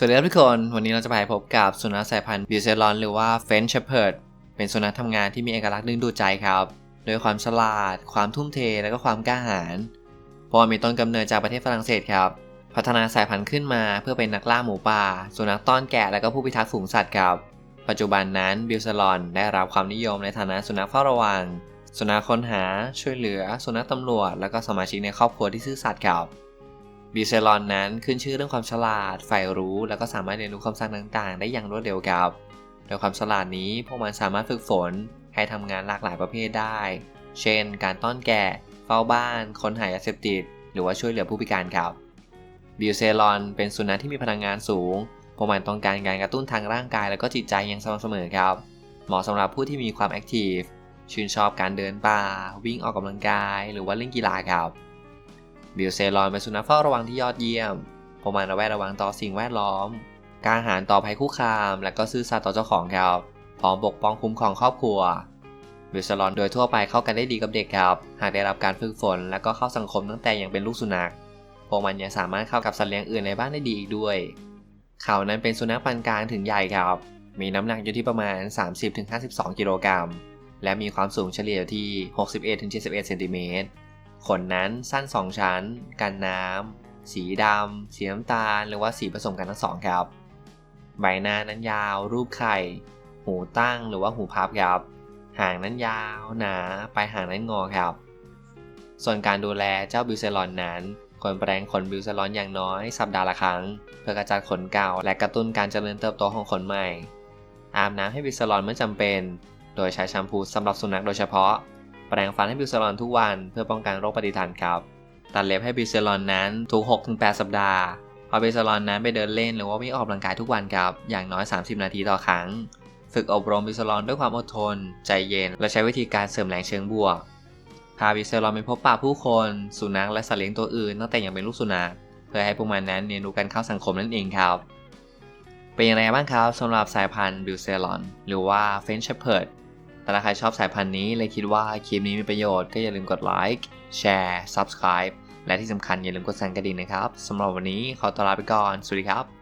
สวัสดีครับทุกคน วันนี้เราจะไปพบกับสุนัขสายพันธุ์บิวเซลอนหรือว่าเฟนช์เชพเพิร์ดเป็นสุนัขทำงานที่มีเอกลักษณ์ดึงดูดใจครับ โดยความฉลาด ความทุ่มเท และก็ความกล้าหาญพราะมีต้นกำเนิดจากประเทศฝรั่งเศสครับ พัฒนาสายพันธุ์ขึ้นมาเพื่อเป็นนักล่าหมูป่า สุนัขต้อนแกะและก็ผู้พิทักษ์ฝูงสัตว์ครับ ปัจจุบันนั้นบิวเซลอนได้รับความนิยมในฐานะสุนัขเฝ้าระวัง สุนัขค้นหา ช่วยเหลือ สุนัขตำรวจ และก็สมาชิกในครอบครัวที่ซื่อสัตย์ครับ บิเซลอนนั้นขึ้นชื่อเรื่องความฉลาดใฝ่รู้ แล้วก็สามารถเรียนรู้คำสั่งต่างๆ ได้อย่างรวดเร็วครับโดยความฉลาดนี้พวกมันสามารถฝึกฝนให้ทำงานหลากหลายประเภทได้ เช่น การต้อนแกะ เฝ้าบ้าน ค้นหายาเสพติด หรือว่าช่วยเหลือผู้พิการครับ บิวเซลอนเป็นสุนัขที่มีพลังงานสูง พวกมันต้องการการกระตุ้นทางร่างกายและก็จิตใจอย่างสม่ำเสมอครับ เหมาะสำหรับผู้ที่มีความแอคทีฟ ชื่นชอบการเดินป่า วิ่งออกกำลังกาย หรือว่าเล่นกีฬาครับ บิลเซลอนเป็นสุนัขเฝ้าระวังที่ยอดเยี่ยมพวกมันระแวดระวังต่อสิ่งแวดล้อมกล้าหาญต่อภัยคุกคาม และก็ซื่อสัตย์ต่อเจ้าของครับพร้อมปกป้องคุ้มครองครอบครัวบิลเซลอนโดยทั่วไปเข้ากันได้ดีกับเด็กครับ หากได้รับการฝึกฝน และก็เข้าสังคมตั้งแต่ยังเป็นลูกสุนัข พวกมันยังสามารถเข้ากับสัตว์เลี้ยงอื่นในบ้านได้ดีอีกด้วย เขานั้นเป็นสุนัขปานกลางถึงใหญ่ครับ มีน้ำหนักอยู่ที่ประมาณ 30-52 กิโลกรัม และมีความสูงเฉลี่ยที่ 61-71เซนติเมตร ขนนั้นสั้น 2 ชั้น กันน้ำ สีดำ สีน้ำตาล หรือว่าสีผสมกันทั้งสองครับ ใบหน้านั้นยาว รูปไข่ หูตั้งหรือว่าหูพับครับ หางนั้นยาว หนา ปลายหางนั้นงอครับ ส่วนการดูแลเจ้าบิวเซลอนนั้นควรแปรงขนบิวเซลอนอย่างน้อยสัปดาห์ละครั้ง เพื่อกระจัดขนเก่า และกระตุ้นการเจริญเติบโตของขนใหม่ อาบน้ำให้บิวเซลอนเมื่อจำเป็น โดยใช้แชมพูสำหรับสุนัขโดยเฉพาะ แปรงฟันให้บิวเซลอนทุกวันเพื่อป้องกันโรคปฏิทันครับ ตัดเล็บให้บิวเซลอนนั้นทุก 6-8 สัปดาห์พอาบิวเซลอนนั้นไปเดินเล่นหรือว่าวิ่งออกกำลังกายทุกวันครับ อย่างน้อย 30 นาทีต่อครั้ง ฝึกอบรมบิวเซลอนด้วยความอดทน ใจเย็น และใช้วิธีการเสริมแรงเชิงบวก พาบิวเซลอนไปพบปะผู้คน สุนัขและสัตว์เลี้ยงตัวอื่นตั้งแต่ยังเป็นลูกสุนัขเพื่อให้พวกมันนั้นเรียนรู้การเข้าสังคมนั่นเองครับ เป็นอย่างไรบ้างครับสำหรับสายพันธุ์บิวเซลอนหรือว่าเฟนช์เชพเพิร์ด แต่ถ้าใครชอบสายพันธุ์นี้เลยคิดว่าคลิปนี้มีประโยชน์ก็อย่าลืมกดไลค์แชร์ Subscribe และที่สำคัญอย่าลืมกดสั่นกระดิ่งนะครับสำหรับวันนี้ขอตัวลาไปก่อน สวัสดีครับ